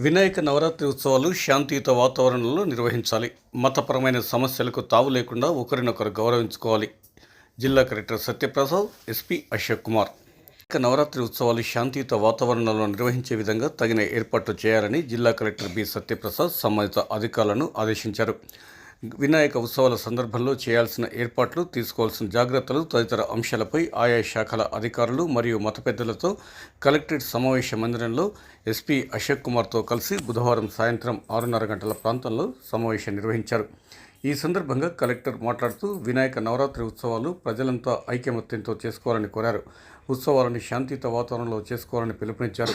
వినాయక నవరాత్రి ఉత్సవాలు శాంతియుత వాతావరణంలో నిర్వహించాలి. మతపరమైన సమస్యలకు తావు లేకుండా ఒకరినొకరు గౌరవించుకోవాలి. జిల్లా కలెక్టర్ సత్యప్రసాద్ ఎస్పీ అశోక్ కుమార్. వినాయక నవరాత్రి ఉత్సవాలు శాంతియుత వాతావరణంలో నిర్వహించే విధంగా తగిన ఏర్పాట్లు చేయాలని జిల్లా కలెక్టర్ బి సత్యప్రసాద్ సంబంధిత అధికారులను ఆదేశించారు. వినాయక ఉత్సవాల సందర్భంలో చేయాల్సిన ఏర్పాట్లు తీసుకోవాల్సిన జాగ్రత్తలు తదితర అంశాలపై ఆయా శాఖల అధికారులు మరియు మత పెద్దలతో కలెక్టరేట్ సమావేశ మందిరంలో ఎస్పీ అశోక్ కుమార్తో కలిసి బుధవారం సాయంత్రం ఆరున్నర గంటల ప్రాంతంలో సమావేశం నిర్వహించారు. ఈ సందర్భంగా కలెక్టర్ మాట్లాడుతూ వినాయక నవరాత్రి ఉత్సవాలు ప్రజలంతా ఐకమత్యంతో చేసుకోవాలని కోరారు. ఉత్సవాలను శాంతియుత వాతావరణంలో చేసుకోవాలని పిలుపునిచ్చారు.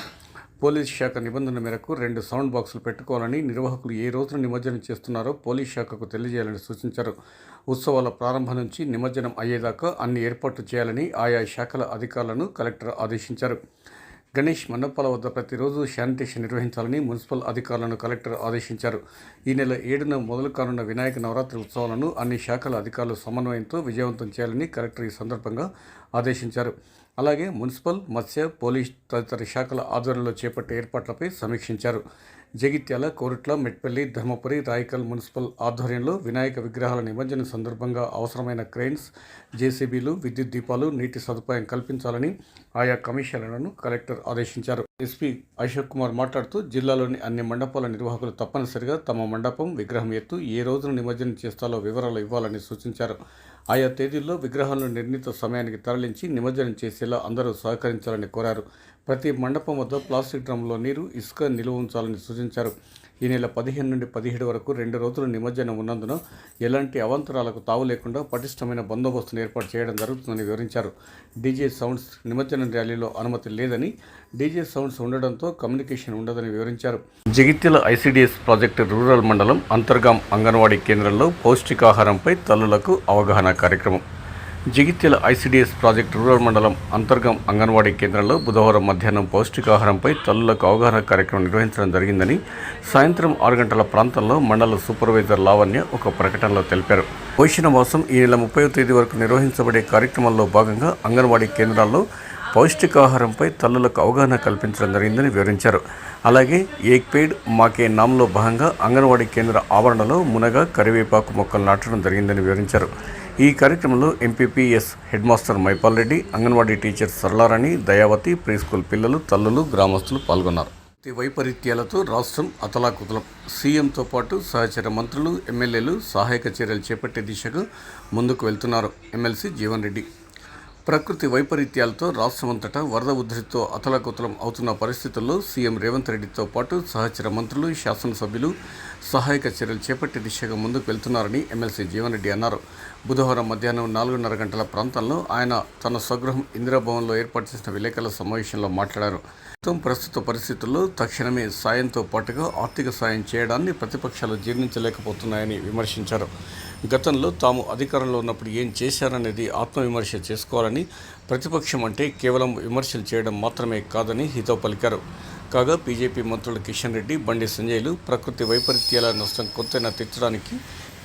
పోలీస్ శాఖ నిబంధన మేరకు రెండు సౌండ్ బాక్సులు పెట్టుకోవాలని నిర్వాహకులు ఏ రోజున నిమజ్జనం చేస్తున్నారో పోలీస్ శాఖకు తెలియజేయాలని సూచించారు. ఉత్సవాల ప్రారంభం నుంచి నిమజ్జనం అయ్యేదాకా అన్ని ఏర్పాట్లు చేయాలని ఆయా శాఖల అధికారులను కలెక్టర్ ఆదేశించారు. గణేష్ మండపాల వద్ద ప్రతిరోజు శానిటేషన్ నిర్వహించాలని మున్సిపల్ అధికారులను కలెక్టర్ ఆదేశించారు. ఈ నెల ఏడున మొదలు కానున్న వినాయక నవరాత్రి ఉత్సవాలను అన్ని శాఖల అధికారులు సమన్వయంతో విజయవంతం చేయాలని కలెక్టర్ ఈ సందర్భంగా ఆదేశించారు. అలాగే మున్సిపల్ మత్స్య పోలీస్ తదితర శాఖల ఆధ్వర్యంలో చేపట్టే ఏర్పాట్లపై సమీక్షించారు. జగిత్యాల కోరుట్ల మెట్పల్లి ధర్మపురి రాయకల్ మున్సిపల్ ఆధ్వర్యంలో వినాయక విగ్రహాల నిమజ్జనం సందర్భంగా అవసరమైన క్రెయిన్స్ జేసీబీలు విద్యుత్ దీపాలు నీటి సదుపాయం కల్పించాలని ఆయా కమిషనర్లను కలెక్టర్ ఆదేశించారు. ఎస్పీ అశోక్ కుమార్ మాట్లాడుతూ జిల్లాలోని అన్ని మండపాల నిర్వాహకులు తప్పనిసరిగా తమ మండపం విగ్రహం ఎత్తు ఏ రోజున నిమజ్జనం చేస్తాలో వివరాలు ఇవ్వాలని సూచించారు. ఆయా తేదీల్లో విగ్రహాలను నిర్ణీత సమయానికి తరలించి నిమజ్జనం చేసేలా అందరూ సహకరించాలని కోరారు. ప్రతి మండపం వద్ద ప్లాస్టిక్ డ్రమ్లో నీరు ఇసుక నిలువ ఉంచాలని సూచించారు. ఈ నెల పదిహేను నుండి పదిహేడు వరకు రెండు రోజులు నిమజ్జనం ఉన్నందున ఎలాంటి అవంతరాలకు తావు లేకుండా పటిష్టమైన బందోబస్తును ఏర్పాటు చేయడం జరుగుతుందని వివరించారు. డీజే సౌండ్స్ నిమజ్జనం ర్యాలీలో అనుమతి లేదని డీజే సౌండ్స్ ఉండడంతో కమ్యూనికేషన్ ఉండదని వివరించారు. జగిత్యాల ఐసీడీఎస్ ప్రాజెక్టు రూరల్ మండలం అంతర్గాం అంగన్వాడీ కేంద్రంలో పౌష్టికాహారంపై తల్లులకు అవగాహన కార్యక్రమం. జగిత్యాల ఐసీడీఎస్ ప్రాజెక్టు రూరల్ మండలం అంతర్గం అంగన్వాడీ కేంద్రంలో బుధవారం మధ్యాహ్నం పౌష్టికాహారంపై తల్లులకు అవగాహన కార్యక్రమం నిర్వహించడం జరిగిందని సాయంత్రం ఆరు గంటల ప్రాంతంలో మండల సూపర్వైజర్ లావణ్య ఒక ప్రకటనలో తెలిపారు. పోషణ మాసం ఈ నెల ముప్పై తేదీ వరకు నిర్వహించబడే కార్యక్రమంలో భాగంగా అంగన్వాడీ కేంద్రాల్లో పౌష్టికాహారంపై తల్లులకు అవగాహన కల్పించడం జరిగిందని వివరించారు. అలాగే ఏక్ పేడ్ మాకే నామ్లో భాగంగా అంగన్వాడీ కేంద్ర ఆవరణలో మునగ కరివేపాకు మొక్కలు నాటడం జరిగిందని వివరించారు. ఈ కార్యక్రమంలో MPPS head master Maipal Reddy anganwadi teacher Saralarani Dayavathi pre school పిల్లలు తల్లులు గ్రామస్తులు పాల్గొన్నారు. ఈ వైపరీత్యాలతో రాష్ట్రం అతలాకుతలం. సీఎంతో పాటు సహచర మంత్రులు ఎమ్మెల్యేలు సహాయక చర్యలు చేపట్టే దిశగా ముందుకు వెళ్తున్నారు ఎమ్మెల్సీ జీవన్ రెడ్డి. ప్రకృతి వైపరీత్యాలతో రాష్ట్రమంతటా వరద ఉధృతితో అతలాకుతలం అవుతున్న పరిస్థితుల్లో సీఎం రేవంత్ రెడ్డితో పాటు సహచర మంత్రులు శాసనసభ్యులు సహాయక చర్యలు చేపట్టే దిశగా ముందుకు వెళ్తున్నారని ఎమ్మెల్సీ జీవన్ రెడ్డి అన్నారు. బుధవారం మధ్యాహ్నం నాలుగున్నర గంటల ప్రాంతంలో ఆయన తన స్వగృహం ఇందిరాభవన్లో ఏర్పాటు చేసిన విలేకరుల సమావేశంలో మాట్లాడారు. ప్రస్తుత పరిస్థితుల్లో తక్షణమే సాయంతో పాటుగా ఆర్థిక సాయం చేయడాన్ని ప్రతిపక్షాలు జీర్ణించలేకపోతున్నాయని విమర్శించారు. గతంలో తాము అధికారంలో ఉన్నప్పుడు ఏం చేశారనేది ఆత్మవిమర్శ చేసుకోవాలని ప్రతిపక్షం అంటే కేవలం విమర్శలు చేయడం మాత్రమే కాదని హితో పలికారు. కాగా బీజేపీ మంత్రులు కిషన్ రెడ్డి బండి సంజయ్లు ప్రకృతి వైపరీత్యాల నష్టం కొంతైనా తెచ్చడానికి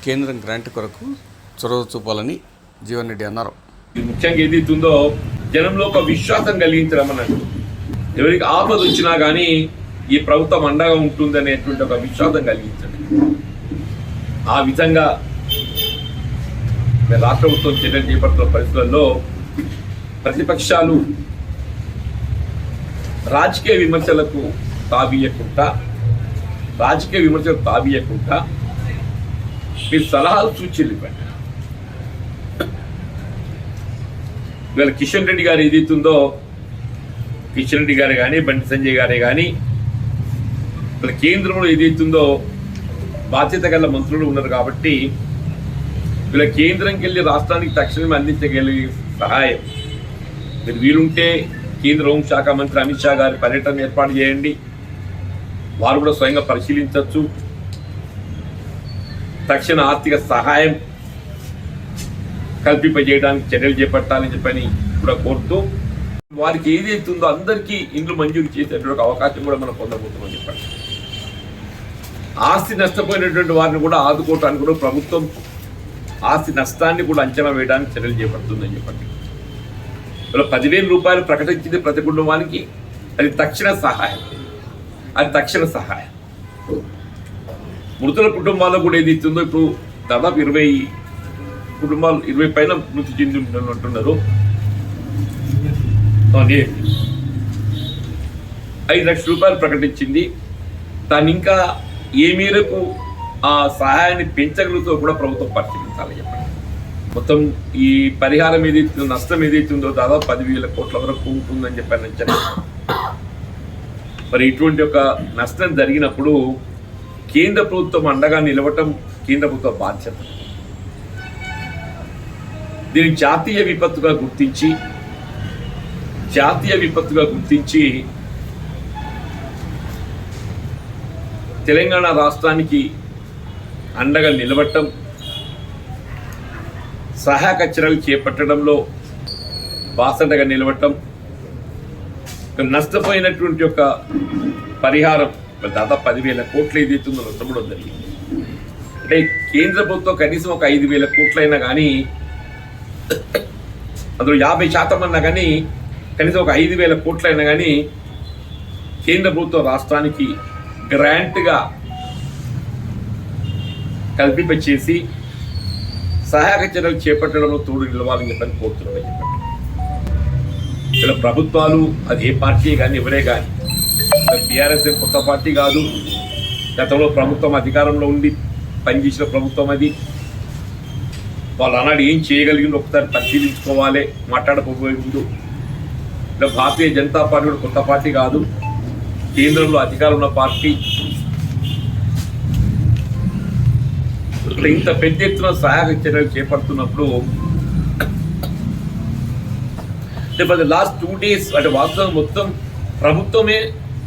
కేంద్రం గ్రాంట్ కొరకు చొరవ చూపాలని జీవన్ రెడ్డి అన్నారు. ఇది ముఖ్యంగా ఏదైతుందో జనంలో ఒక విశ్వాసం కలిగించడం అన్నట్టు ఎవరికి ఆపద వచ్చినా కానీ ఈ ప్రభుత్వం అండగా ఉంటుంది అనేటువంటి ఒక విశ్వాసం కలిగించండి. ఆ విధంగా రాష్ట్ర ప్రభుత్వం చర్యలు చేపడుతున్న పరిస్థితుల్లో ప్రతిపక్షాలు రాజకీయ విమర్శలకు తాబీయకుండా రాజకీయ విమర్శలకు తాబీయకుండా మీ సలహాలు సూచనలు ఇవ్వండి. ఇవాళ కిషన్ రెడ్డి గారు ఏదైతుందో కిషన్ రెడ్డి గారు కానీ బండి సంజయ్ గారే కానీ ఇక్కడ కేంద్రంలో ఏదైతుందో బాధ్యత గల మంత్రులు ఉన్నారు కాబట్టి వీళ్ళ కేంద్రంకి వెళ్ళి రాష్ట్రానికి తక్షణమే అందించగలిగే సహాయం మీరు వీలుంటే కేంద్ర హోంశాఖ మంత్రి అమిత్ షా గారి పర్యటన ఏర్పాటు చేయండి. వారు కూడా స్వయంగా పరిశీలించవచ్చు. తక్షణ ఆర్థిక సహాయం కల్పింపజేయడానికి చర్యలు చేపట్టాలని చెప్పని కూడా కోరుతూ వారికి ఏదైతే ఉందో అందరికీ ఇండ్లు మంజూరు చేసేటువంటి అవకాశం కూడా మనం పొందబోతున్నామని చెప్పండి ఆస్తి నష్టపోయినటువంటి వారిని కూడా ఆదుకోవటానికి కూడా ప్రభుత్వం ఆస్తి నష్టాన్ని కూడా అంచనా వేయడానికి చర్యలు చేపడుతుందని చెప్పండి. పదివేల రూపాయలు ప్రకటించింది ప్రతి కుటుంబానికి. అది తక్షణ సహాయం. అది తక్షణ సహాయం. మృతుల కుటుంబాల్లో కూడా ఏది ఇస్తుందో ఇప్పుడు దాదాపు ఇరవై కుటుంబాలు ఇరవై పైన మృతి చెంది ఉంటున్నారు. ఐదు లక్షల రూపాయలు ప్రకటించింది. తను ఇంకా ఏ మేరకు ఆ సహాయాన్ని పెంచగలుగుతూ కూడా ప్రభుత్వం పరిశీలించాలి చెప్పండి. మొత్తం ఈ పరిహారం ఏదైతే నష్టం ఏదైతే ఉందో దాదాపు పదివేల కోట్ల వరకు ఉంటుందని చెప్పారు అంచనా మరి ఇటువంటి ఒక నష్టం జరిగినప్పుడు కేంద్ర ప్రభుత్వం అండగా నిలవటం కేంద్ర ప్రభుత్వ బాధ్యత. దీన్ని జాతీయ విపత్తుగా గుర్తించి జాతీయ విపత్తుగా గుర్తించి తెలంగాణ రాష్ట్రానికి అండగా నిలబట్టం సహాయక చర్యలు చేపట్టడంలో బాసటగా నిలబడటం నష్టపోయినటువంటి ఒక పరిహారం దాదాపు పదివేల కోట్లు ఏదైతుందో నష్టపడం జరిగింది. అంటే కేంద్ర ప్రభుత్వం కనీసం ఒక ఐదు వేల కోట్లైనా కానీ అందులో యాభై శాతం అన్నా కానీ కనీసం ఒక ఐదు వేల కోట్లైనా కానీ కేంద్ర ప్రభుత్వం రాష్ట్రానికి గ్రాంట్గా కల్పింపచేసి సహాయక చర్యలు చేపట్టడంలో తోడు నిలవాలని చెప్పని కోరుతున్నామని చెప్పండి ఇక్కడ ప్రభుత్వాలు అది ఏ పార్టీ కానీ ఎవరే కానీ టీఆర్ఎస్ కొత్త పార్టీ కాదు గతంలో ప్రభుత్వం అధికారంలో ఉండి పనిచేసిన ప్రభుత్వం అది. వాళ్ళు అన్నాడు ఏం చేయగలిగిందో ఒకసారి పరిశీలించుకోవాలి మాట్లాడకపోయే ముందు. ఇలా భారతీయ జనతా పార్టీ కూడా కొత్త పార్టీ కాదు కేంద్రంలో అధికారం ఉన్న పార్టీ. ఇట్లా ఇంత పెద్ద ఎత్తున సహాయక చర్యలు చేపడుతున్నప్పుడు లాస్ట్ టూ డేస్ అంటే వాస్తవం మొత్తం ప్రభుత్వమే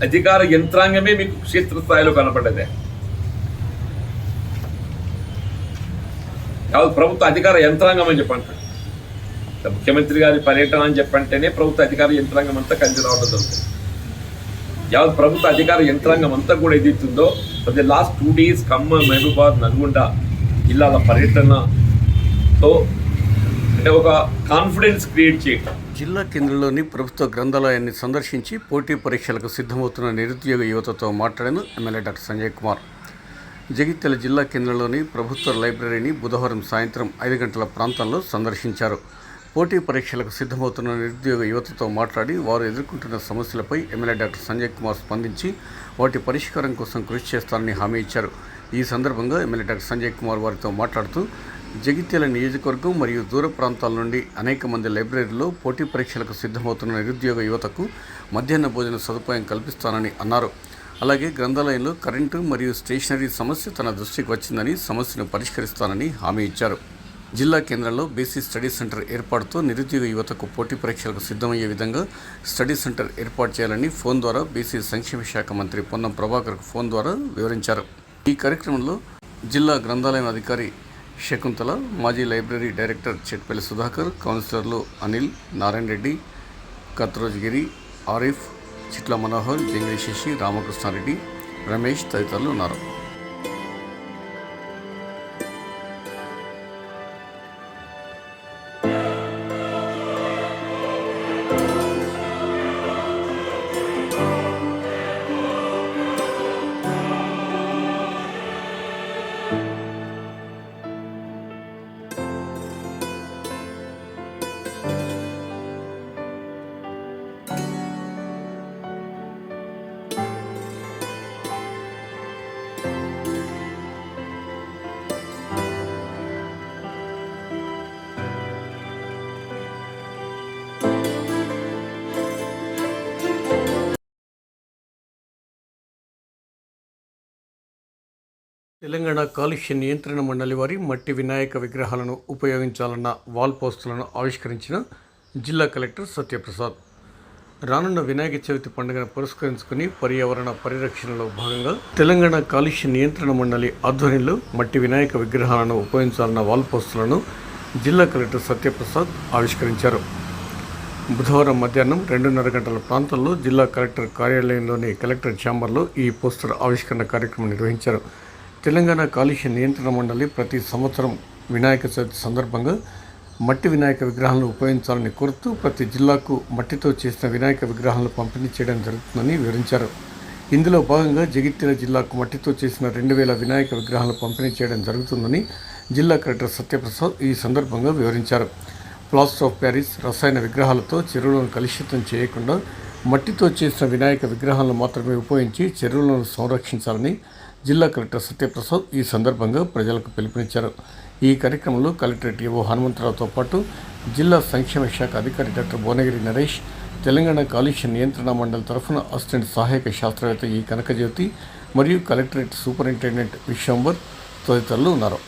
అధికార యంత్రాంగమే మీకు క్షేత్రస్థాయిలో కనపడ్డదే. కాదు ప్రభుత్వ అధికార యంత్రాంగం అని చెప్పంటారు ముఖ్యమంత్రి గారి పర్యటన అని చెప్పంటేనే ప్రభుత్వ అధికార యంత్రాంగం అంతా కలిసి రావడం జరుగుతుంది. యావత్ ప్రభుత్వ అధికార యంత్రాంగం అంతా కూడా ఎదుగుతుందో అది last two days Khammam Mahabubabad Nalgonda జిల్లాల పర్యటనతో అంటే ఒక కాన్ఫిడెన్స్ క్రియేట్ చేయటం. జిల్లా కేంద్రంలోని ప్రభుత్వ గ్రంథాలయాన్ని సందర్శించి పోటీ పరీక్షలకు సిద్ధమవుతున్న నిరుద్యోగ యువతతో మాట్లాడిన ఎమ్మెల్యే డాక్టర్ సంజయ్ కుమార్. జగిత్యాల జిల్లా కేంద్రంలోని ప్రభుత్వ లైబ్రరీని బుధవారం సాయంత్రం ఐదు గంటల ప్రాంతంలో సందర్శించారు. పోటీ పరీక్షలకు సిద్ధమవుతున్న నిరుద్యోగ యువతతో మాట్లాడి వారు ఎదుర్కొంటున్న సమస్యలపై ఎమ్మెల్యే డాక్టర్ సంజయ్ కుమార్ స్పందించి వాటి పరిష్కారం కోసం కృషి చేస్తారని హామీ ఇచ్చారు. ఈ సందర్భంగా ఎమ్మెల్యే డాక్టర్ సంజయ్ కుమార్ వారితో మాట్లాడుతూ జగిత్యాల నియోజకవర్గం మరియు దూర ప్రాంతాల నుండి అనేక మంది లైబ్రరీలో పోటీ పరీక్షలకు సిద్ధమవుతున్న నిరుద్యోగ యువతకు మధ్యాహ్న భోజన సదుపాయం కల్పిస్తానని అన్నారు. అలాగే గ్రంథాలయంలో కరెంటు మరియు స్టేషనరీ సమస్య తన దృష్టికి వచ్చిందని సమస్యను పరిష్కరిస్తానని హామీ ఇచ్చారు. జిల్లా కేంద్రంలో బీసీ స్టడీ సెంటర్ ఏర్పాటుతో నిరుద్యోగ యువతకు పోటీ పరీక్షలకు సిద్ధమయ్యే విధంగా స్టడీ సెంటర్ ఏర్పాటు చేయాలని ఫోన్ ద్వారా బీసీ సంక్షేమ శాఖ మంత్రి పొన్నం ప్రభాకర్కు ఫోన్ ద్వారా వివరించారు. ఈ కార్యక్రమంలో జిల్లా గ్రంథాలయం అధికారి శకుంతల మాజీ లైబ్రరీ డైరెక్టర్ చెట్పల్లి సుధాకర్ కౌన్సిలర్లు అనిల్ నారాయణ రెడ్డి కత్రోజ్గిరి ఆరిఫ్ చిట్ల మనోహర్ జంగిలి శశి రామకృష్ణారెడ్డి రమేష్ తదితరులు ఉన్నారు. తెలంగాణ కాలుష్య నియంత్రణ మండలి వారి మట్టి వినాయక విగ్రహాలను ఉపయోగించాలన్న వాల్ పోస్టులను ఆవిష్కరించిన జిల్లా కలెక్టర్ సత్యప్రసాద్. రానున్న వినాయక చవితి పండుగను పురస్కరించుకుని పర్యావరణ పరిరక్షణలో భాగంగా తెలంగాణ కాలుష్య నియంత్రణ మండలి ఆధ్వర్యంలో మట్టి వినాయక విగ్రహాలను ఉపయోగించాలన్న వాల్ పోస్టులను జిల్లా కలెక్టర్ సత్యప్రసాద్ ఆవిష్కరించారు. బుధవారం మధ్యాహ్నం రెండున్నర గంటల ప్రాంతంలో జిల్లా కలెక్టర్ కార్యాలయంలోని కలెక్టర్ ఛాంబర్లో ఈ పోస్టర్ ఆవిష్కరణ కార్యక్రమం నిర్వహించారు. తెలంగాణ కాలుష్య నియంత్రణ మండలి ప్రతి సంవత్సరం వినాయక చవితి సందర్భంగా మట్టి వినాయక విగ్రహాలను ఉపయోగించాలని కోరుతూ ప్రతి జిల్లాకు మట్టితో చేసిన వినాయక విగ్రహాలను పంపిణీ చేయడం జరుగుతుందని వివరించారు. ఇందులో భాగంగా జగిత్యాల జిల్లాకు మట్టితో చేసిన రెండు వేల వినాయక విగ్రహాలను పంపిణీ చేయడం జరుగుతుందని జిల్లా కలెక్టర్ సత్యప్రసాద్ ఈ సందర్భంగా వివరించారు. ప్లాస్టర్ ఆఫ్ ప్యారిస్ రసాయన విగ్రహాలతో చెరువులను కలుషితం చేయకుండా మట్టితో చేసిన వినాయక విగ్రహాలను మాత్రమే ఉపయోగించి చెరువులను సంరక్షించాలని జిల్లా కలెక్టర్ సత్యప్రసాద్ ఈ సందర్భంగా ప్రజలకు పిలుపునిచ్చారు. ఈ కార్యక్రమంలో కలెక్టరేట్ ఏవో హనుమంతరావుతో పాటు జిల్లా సంక్షేమ శాఖ అధికారి డాక్టర్ భువనగిరి నరేష్ తెలంగాణ కాలుష్య నియంత్రణ మండలి తరఫున అసిస్టెంట్ సహాయక శాస్త్రవేత్త ఈ కనకజ్యోతి మరియు కలెక్టరేట్ సూపరింటెండెంట్ విశ్వంబర్ తదితరులు ఉన్నారు.